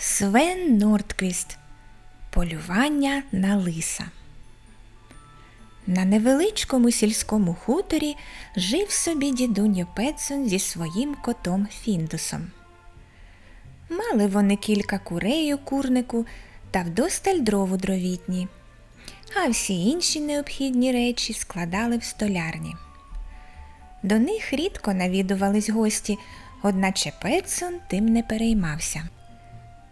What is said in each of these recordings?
Свен Нордквіст. Полювання на лиса. На невеличкому сільському хуторі жив собі дідуньо Петсон зі своїм котом Фіндусом. Мали вони кілька курей у курнику та вдосталь дров у дровітні, а всі інші необхідні речі складали в столярні. До них рідко навідувались гості, одначе Петсон тим не переймався.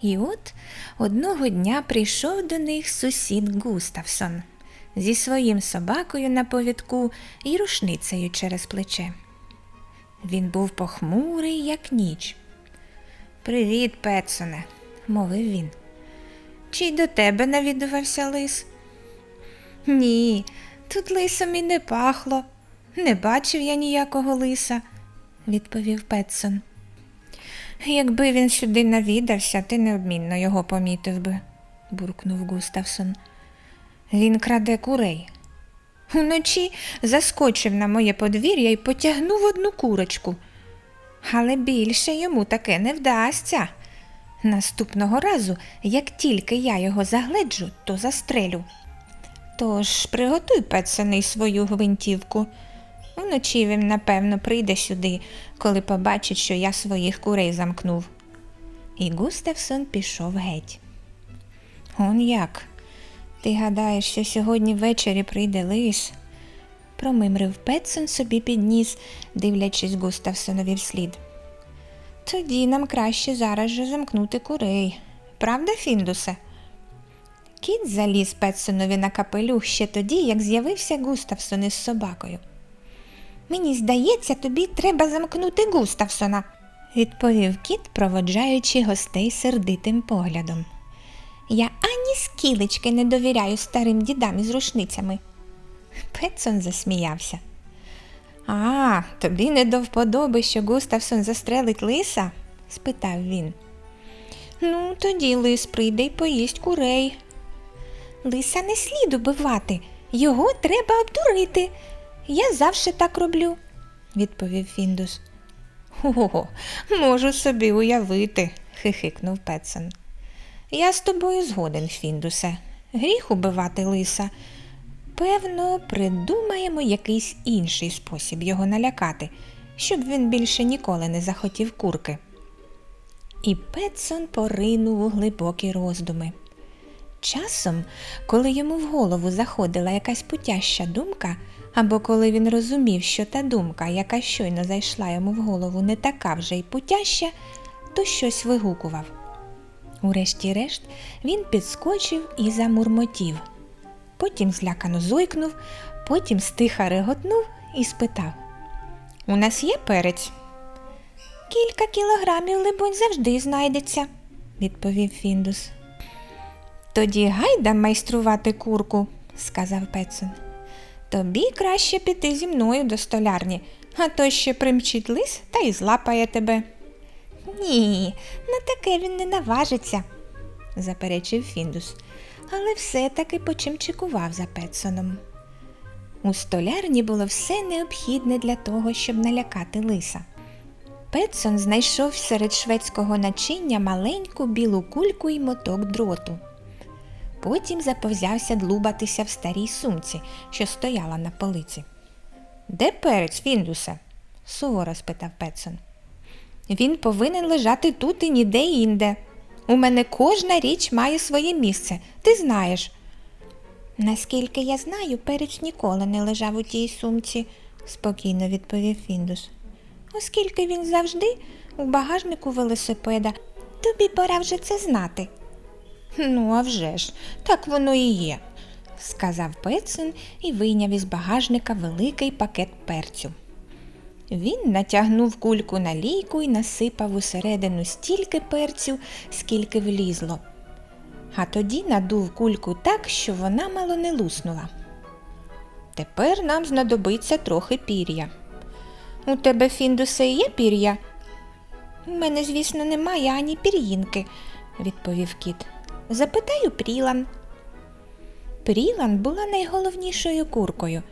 І от одного дня прийшов до них сусід Густавсон зі своїм собакою на повідку і рушницею через плече. Він був похмурий, як ніч. Привіт, Петсоне, мовив він. Чи й до тебе навідувався лис? Ні, тут лисом і не пахло. Не бачив я ніякого лиса, відповів Петсон. Якби він сюди навідався, ти неодмінно його помітив би, буркнув Густавсон. Він краде курей. Уночі заскочив на моє подвір'я і потягнув одну курочку. Але більше йому таке не вдасться. Наступного разу, як тільки я його загледжу, то застрелю. Тож приготуй пецаний свою гвинтівку. Вночі він, напевно, прийде сюди, коли побачить, що я своїх курей замкнув. І Густавсон пішов геть. Он як? Ти гадаєш, що сьогодні ввечері прийде лис? промимрив Петсон собі під ніс, дивлячись Густавсонові вслід. Тоді нам краще зараз же замкнути курей. Правда, Фіндусе? Кіт заліз Петсонові на капелюх ще тоді, як з'явився Густавсон із собакою. Мені здається, тобі треба замкнути Густавсона, відповів кіт, проводжаючи гостей сердитим поглядом. Я ані скілечки не довіряю старим дідам із рушницями. Петсон засміявся. А, тобі не до вподоби, що Густавсон застрелить лиса? спитав він. Ну, тоді лис прийде й поїсть курей. Лиса не слід убивати, його треба обдурити. Я завжди так роблю, відповів Фіндус. Ого, можу собі уявити, хихикнув Петсон. Я з тобою згоден, Фіндусе. Гріх убивати лиса. Певно, придумаємо якийсь інший спосіб його налякати, щоб він більше ніколи не захотів курки. І Петсон поринув у глибокі роздуми. Часом, коли йому в голову заходила якась путяща думка, або коли він розумів, що та думка, яка щойно зайшла йому в голову, не така вже й путяща, то щось вигукував. Урешті-решт він підскочив і замурмотів. Потім злякано зойкнув, потім стиха реготнув і спитав У нас є перець? Кілька кілограмів, либонь, завжди знайдеться, відповів Фіндус. Тоді гайда майструвати курку, сказав Петсон. Тобі краще піти зі мною до столярні, а то ще примчить лис та й злапає тебе. Ні, на таке він не наважиться, заперечив Фіндус, але все-таки почимчикував за Петсоном. У столярні було все необхідне для того, щоб налякати лиса. Петсон знайшов серед шведського начиння маленьку білу кульку і моток дроту. Потім заповзявся длубатися в старій сумці, що стояла на полиці. Де перець, Фіндусе? суворо спитав Петсон. Він повинен лежати тут і ніде інде. У мене кожна річ має своє місце, ти знаєш. Наскільки я знаю, перець ніколи не лежав у тій сумці, спокійно відповів Фіндус. Оскільки він завжди у багажнику велосипеда, тобі пора вже це знати. Ну, а вже ж, так воно і є, сказав Петсон і вийняв із багажника великий пакет перцю. Він натягнув кульку на лійку і насипав усередину стільки перцю, скільки влізло. А тоді надув кульку так, що вона мало не луснула. Тепер нам знадобиться трохи пір'я. У тебе, Фіндусе, є пір'я? У мене, звісно, немає ані пір'їнки, відповів кіт. Запитаю Прілан. Прілан була найголовнішою куркою.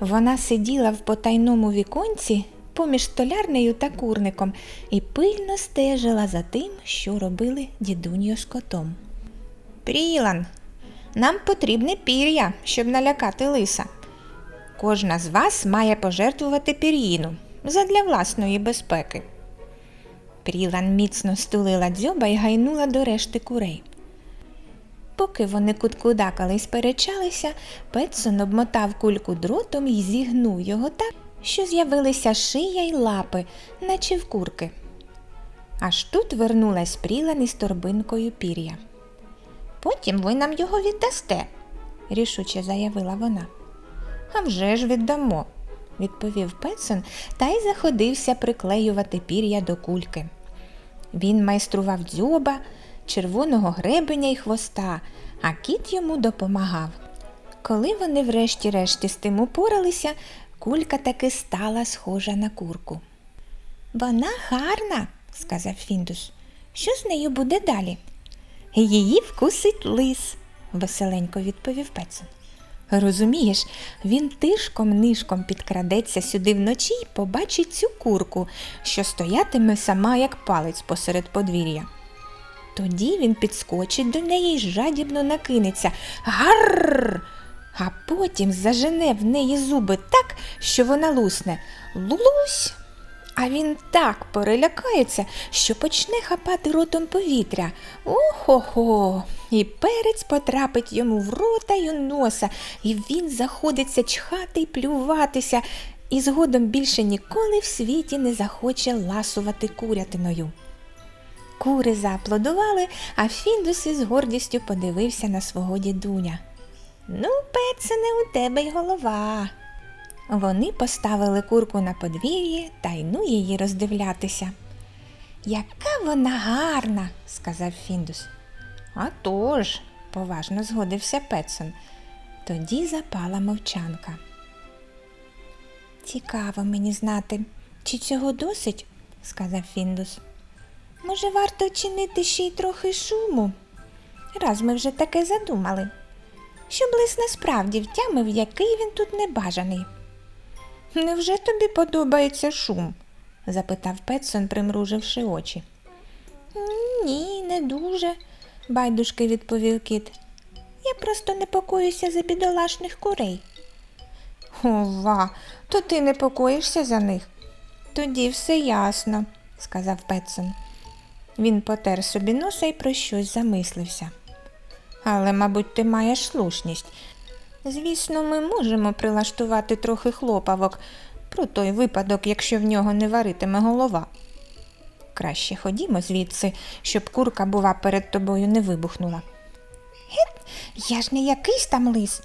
Вона сиділа в потайному віконці поміж столярнею та курником і пильно стежила за тим, що робили дідуньо з котом. Прілан, нам потрібне пір'я, щоб налякати лиса. Кожна з вас має пожертвувати пір'їну задля власної безпеки. Прілан міцно стулила дзьоба і гайнула до решти курей. Поки вони куткудакали й сперечалися, Петсон обмотав кульку дротом і зігнув його так, що з'явилися шия й лапи, наче в курки. Аж тут вернулась Прілан із торбинкою пір'я. Потім ви нам його віддасте, рішуче заявила вона. «А вже ж віддамо, відповів Петсон та й заходився приклеювати пір'я до кульки. Він майстрував дзьоба, червоного гребеня й хвоста, а кіт йому допомагав. Коли вони врешті-решті з тим упоралися, кулька таки стала схожа на курку. Вона гарна, сказав Фіндус. Що з нею буде далі? Її вкусить лис, веселенько відповів Петсон. Розумієш, він тишком-нишком підкрадеться сюди вночі і побачить цю курку, що стоятиме сама як палець посеред подвір'я. Тоді він підскочить до неї й жадібно накинеться. Гарр! А потім зажене в неї зуби так, що вона лусне. Лулусь! А він так перелякається, що почне хапати ротом повітря. Охо-хо! І перець потрапить йому в рота й у носа, і він заходиться чхати й плюватися, і згодом більше ніколи в світі не захоче ласувати курятиною. Кури зааплодували, а Фіндус із гордістю подивився на свого дідуня. Ну, Петсене, у тебе й голова. Вони поставили курку на подвір'ї та й ну її роздивлятися. Яка вона гарна, сказав Фіндус. «А тож», – поважно згодився Петсон. Тоді запала мовчанка. Цікаво мені знати, чи цього досить, сказав Фіндус. Може, варто чинити ще й трохи шуму? Раз ми вже таке задумали. Щоб лис насправді втямив, який він тут небажаний. Невже тобі подобається шум? запитав Петсон, примруживши очі. Ні, не дуже, байдужки відповів кіт. Я просто непокоюся за бідолашних курей. Ова, то ти непокоїшся за них? Тоді все ясно, сказав Петсон. Він потер собі носа і про щось замислився. Але, мабуть, ти маєш слушність. Звісно, ми можемо прилаштувати трохи хлопавок про той випадок, якщо в нього не варитиме голова. Краще ходімо звідси, щоб курка, бува, перед тобою не вибухнула. Гет, я ж не якийсь там лис,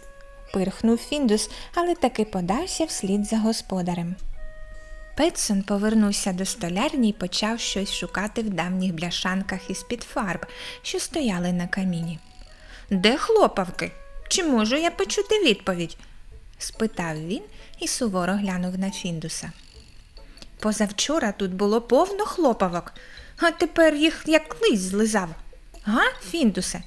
пирхнув Фіндус, але таки подався вслід за господарем. Петсон повернувся до столярні і почав щось шукати в давніх бляшанках із-під фарб, що стояли на каміні. Де хлопавки? Чи можу я почути відповідь? спитав він і суворо глянув на Фіндуса. Позавчора тут було повно хлопавок, а тепер їх як лись злизав. Га, Фіндусе?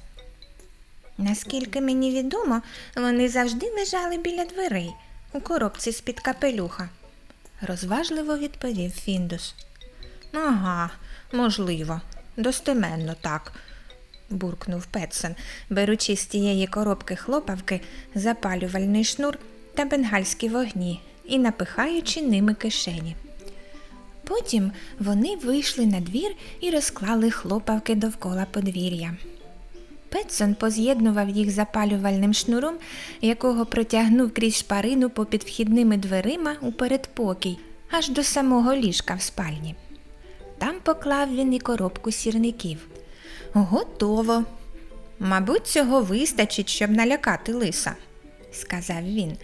Наскільки мені відомо, вони завжди лежали біля дверей у коробці з-під капелюха, розважливо відповів Фіндус. Ага, можливо, достеменно так, буркнув Петсон, беручи з тієї коробки хлопавки запалювальний шнур та бенгальські вогні і напихаючи ними кишені. Потім вони вийшли на двір і розклали хлопавки довкола подвір'я. Петсон поз'єднував їх запалювальним шнуром, якого протягнув крізь шпарину попід вхідними дверима у передпокій, аж до самого ліжка в спальні. Там поклав він і коробку сірників. Готово. Мабуть, цього вистачить, щоб налякати лиса, сказав він.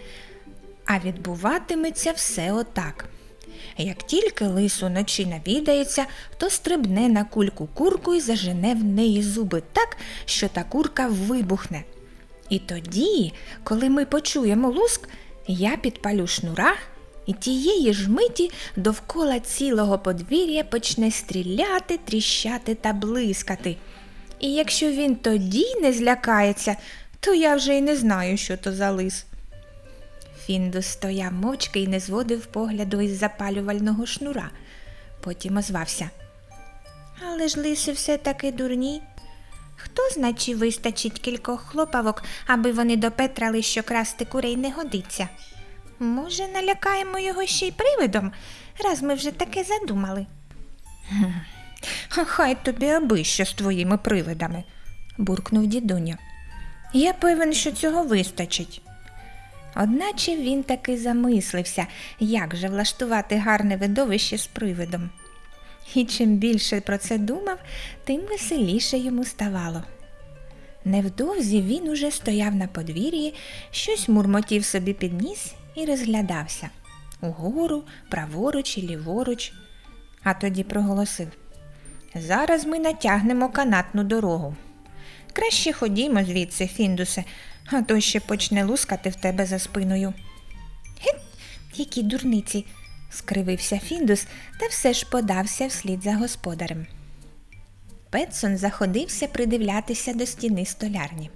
А відбуватиметься все отак. Як тільки лис уночі навідається, то стрибне на кульку курку і зажене в неї зуби так, що та курка вибухне. І тоді, коли ми почуємо луск, я підпалю шнура, і тієї ж миті довкола цілого подвір'я почне стріляти, тріщати та блискати. І якщо він тоді не злякається, то я вже й не знаю, що то за лис. Фіндус стояв мовчки і не зводив погляду із запалювального шнура. Потім озвався. Але ж лиси все таки дурні. Хто зна, чи вистачить кількох хлопавок, аби вони допетрали, що красти курей не годиться. Може, налякаємо його ще й привидом, раз ми вже таке задумали. Хай тобі аби що з твоїми привидами, буркнув дідуня. Я певен, що цього вистачить. Одначе він таки замислився, як же влаштувати гарне видовище з привидом. І чим більше про це думав, тим веселіше йому ставало. Невдовзі він уже стояв на подвір'ї, щось мурмотів собі під ніс і розглядався угору, праворуч і ліворуч, а тоді проголосив Зараз ми натягнемо канатну дорогу. Краще ходімо звідси, Фіндусе, а то ще почне лускати в тебе за спиною. Гет, які дурниці, скривився Фіндус та все ж подався вслід за господарем. Петсон заходився придивлятися до стіни столярні.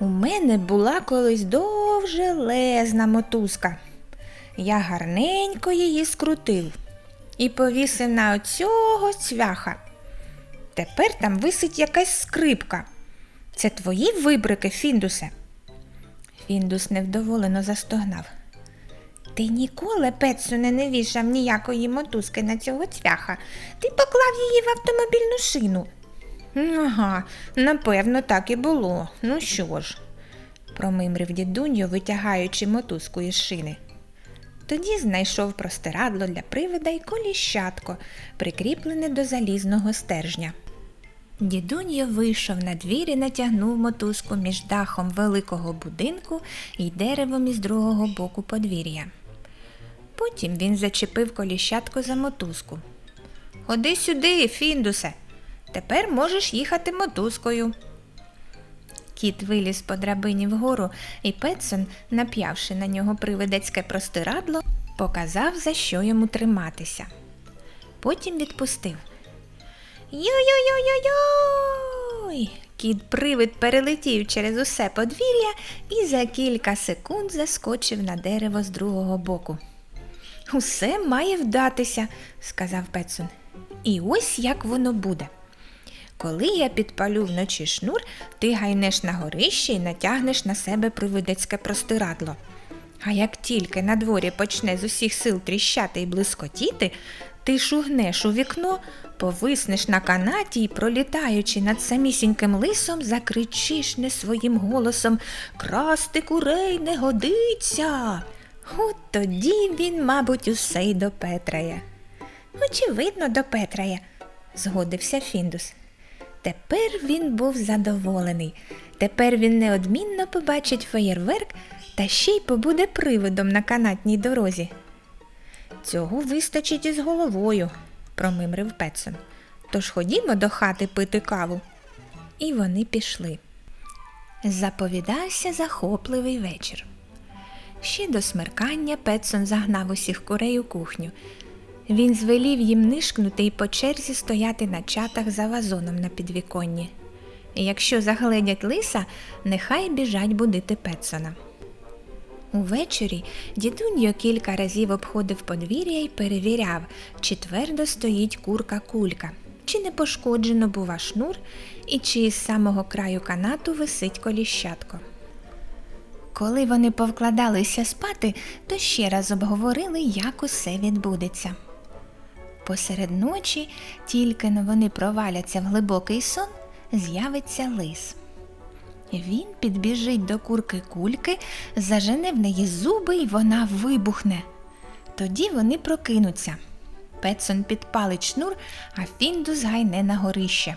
У мене була колись довжелезна мотузка. Я гарненько її скрутив і повісив на оцього цвяха. Тепер там висить якась скрипка. Це твої вибрики, Фіндусе? Фіндус невдоволено застогнав. Ти ніколи, Петсоне, не вішав ніякої мотузки на цього цвяха. Ти поклав її в автомобільну шину. Ага, напевно, так і було. Ну що ж, промимрив дідуньо, витягаючи мотузку із шини. Тоді знайшов простирадло для привида й коліщатко, прикріплене до залізного стержня. Дідуньо вийшов на двір і натягнув мотузку між дахом великого будинку і деревом із другого боку подвір'я. Потім він зачепив коліщатко за мотузку. Ходи сюди, Фіндусе. Тепер можеш їхати мотузкою. Кіт виліз по драбині вгору, і Петсон, нап'явши на нього привидецьке простирадло, показав, за що йому триматися. Потім відпустив. Йой-йой-йой-йой! Кіт-привид перелетів через усе подвір'я і за кілька секунд заскочив на дерево з другого боку. Усе має вдатися, сказав Петсон. І ось як воно буде. Коли я підпалю вночі шнур, ти гайнеш на горище і натягнеш на себе привидецьке простирадло. А як тільки на дворі почне з усіх сил тріщати і блискотіти, ти шугнеш у вікно, повиснеш на канаті і, пролітаючи над самісіньким лисом, закричиш не своїм голосом Красти курей не годиться. От тоді він, мабуть, усе й допетрає. Очевидно, допетрає, згодився Фіндус. Тепер він був задоволений. Тепер він неодмінно побачить феєрверк та ще й побуде привидом на канатній дорозі. Цього вистачить із головою, промимрив Петсон. Тож ходімо до хати пити каву. І вони пішли. Заповідався захопливий вечір. Ще до смеркання Петсон загнав усіх курей у кухню. Він звелів їм нишкнути і по черзі стояти на чатах за вазоном на підвіконні. Якщо загледять лиса, нехай біжать будити Петсона. Увечері дідуньо кілька разів обходив подвір'я і перевіряв, чи твердо стоїть курка кулька, чи не пошкоджено бува шнур, і чи із самого краю канату висить коліщатко. Коли вони повкладалися спати, то ще раз обговорили, як усе відбудеться. Посеред ночі, тільки но вони проваляться в глибокий сон, з'явиться лис. Він підбіжить до курки кульки, зажене в неї зуби і вона вибухне. Тоді вони прокинуться. Петсон підпалить шнур, а Фіндус гайне на горище.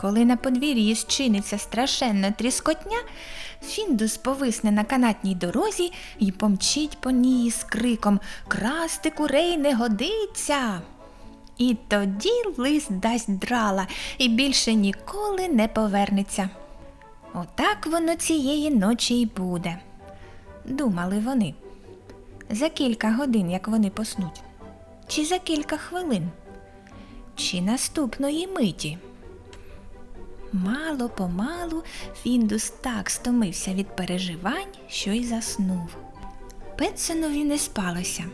Коли на подвір'ї зчиниться страшенна тріскотня, Фіндус повисне на канатній дорозі і помчить по ній з криком Красти курей не годиться. І тоді лис дасть драла і більше ніколи не повернеться. Отак воно цієї ночі й буде, думали вони. За кілька годин, як вони поснуть, чи за кілька хвилин, чи наступної миті. Мало помалу Фіндус так стомився від переживань, що й заснув. Петсонові не спалося.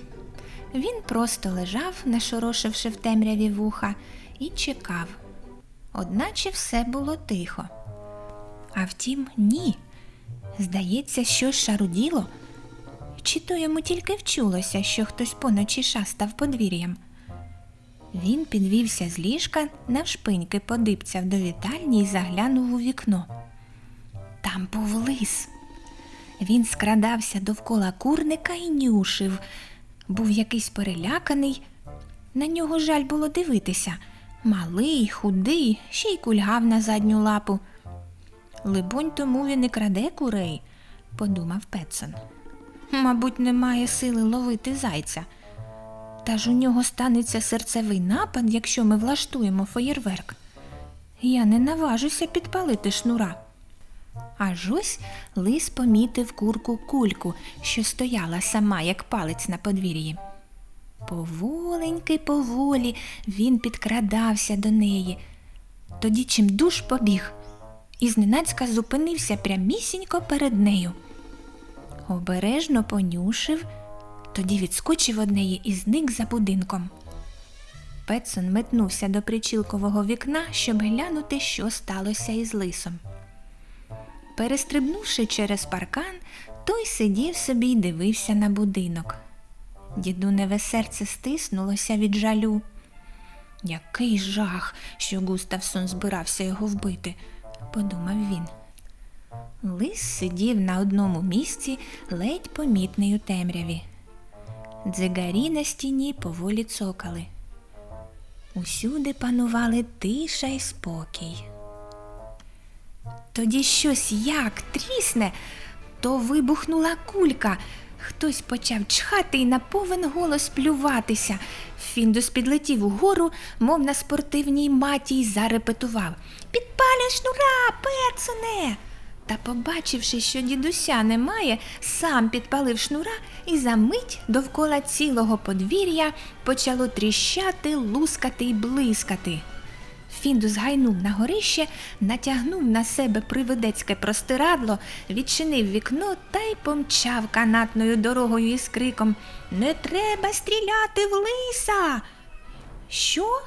Він просто лежав, нашорошивши в темряві вуха, і чекав. Одначе все було тихо. А втім, ні. Здається, щось шаруділо. Чи то йому тільки вчулося, що хтось поночі шастав подвір'ям. Він підвівся з ліжка, навшпиньки подибцяв до вітальні і заглянув у вікно. Там був лис. Він скрадався довкола курника і нюшив. Був якийсь переляканий. На нього жаль було дивитися. Малий, худий, ще й кульгав на задню лапу. Либонь, тому він і краде курей, подумав Петсон. Мабуть, немає сили ловити зайця. Та ж у нього станеться серцевий напад, якщо ми влаштуємо феєрверк. Я не наважуся підпалити шнура. Аж ось лис помітив курку кульку, що стояла сама, як палець на подвір'ї. Поволеньки, поволі він підкрадався до неї. Тоді чим душ побіг, і зненацька зупинився прямісінько перед нею. Обережно понюшив, тоді відскочив од неї і зник за будинком. Петсон метнувся до причілкового вікна, щоб глянути, що сталося із лисом. Перестрибнувши через паркан, той сидів собі й дивився на будинок. Дідуневе серце стиснулося від жалю. Який жах, що Густавсон збирався його вбити, подумав він. Лис сидів на одному місці, ледь помітний у темряві. Дзигарі на стіні поволі цокали. Усюди панували тиша й спокій. Тоді щось як трісне, то вибухнула кулька. Хтось почав чхати і на повен голос плюватися. Фіндус підлетів угору, мов на спортивній маті, й зарепетував Підпалюй шнура, Петсоне! Та, побачивши, що дідуся немає, сам підпалив шнура і за мить довкола цілого подвір'я почало тріщати, лускати й блискати. Фіндус гайнув на горище, натягнув на себе привидецьке простирадло, відчинив вікно та й помчав канатною дорогою із криком Не треба стріляти в лиса. Що?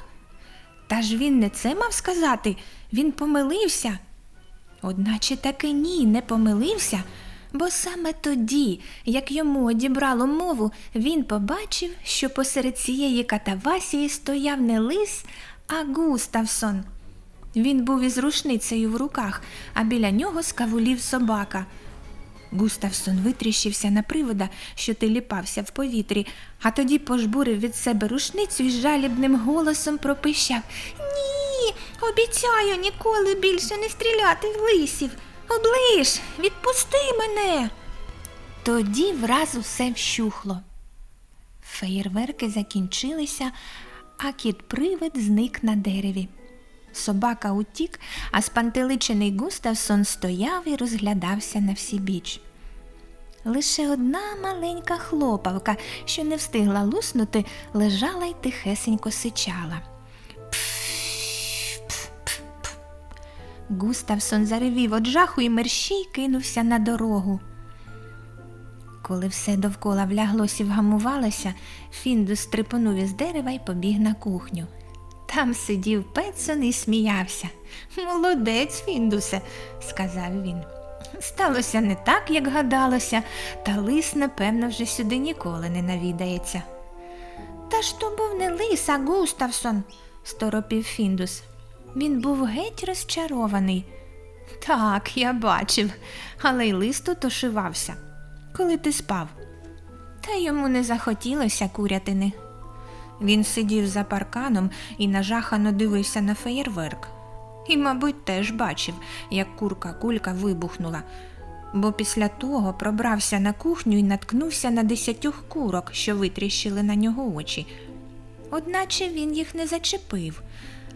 Та ж він не це мав сказати, він помилився. Одначе таки ні, не помилився, бо саме тоді, як йому одібрало мову, він побачив, що посеред цієї катавасії стояв не лис, а Густавсон. Він був із рушницею в руках, а біля нього скавулів собака. Густавсон витріщився на привода, що тиліпався в повітрі, а тоді пожбурив від себе рушницю і жалібним голосом пропищав Ні, обіцяю ніколи більше не стріляти в лисів. Оближ, відпусти мене. Тоді враз усе вщухло. Феєрверки закінчилися, а кіт привид зник на дереві. Собака утік, а спантеличений Густавсон стояв і розглядався на всі біч. Лише одна маленька хлопавка, що не встигла луснути, лежала й тихесенько сичала. Густавсон заревів од жаху і мерщій кинувся на дорогу. Коли все довкола вляглось і вгамувалося, Фіндус стрипонув із дерева і побіг на кухню. Там сидів Петсон і сміявся. Молодець, Фіндусе, сказав він. Сталося не так, як гадалося, та лис, напевно, вже сюди ніколи не навідається. Та ж то був не лис, а Густавсон, сторопів Фіндус. Він був геть розчарований. Так, я бачив, але й лис тут ошивався. Коли ти спав? Та йому не захотілося курятини. Він сидів за парканом і нажахано дивився на феєрверк. І, мабуть, теж бачив, як курка кулька вибухнула, бо після того пробрався на кухню і наткнувся на десятьох курок, що витріщили на нього очі. Одначе він їх не зачепив.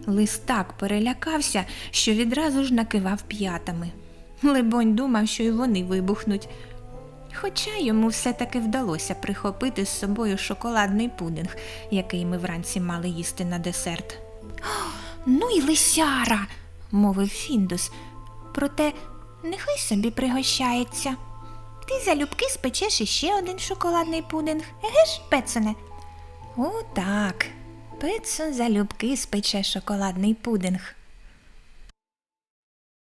Лис так перелякався, що відразу ж накивав п'ятами. Либонь думав, що й вони вибухнуть. Хоча йому все-таки вдалося прихопити з собою шоколадний пудинг, який ми вранці мали їсти на десерт. Ну й лисяра, мовив Фіндус. Проте нехай собі пригощається. ти залюбки спечеш іще один шоколадний пудинг, еге ж, Петсоне? О, так. Петсон залюбки спече шоколадний пудинг.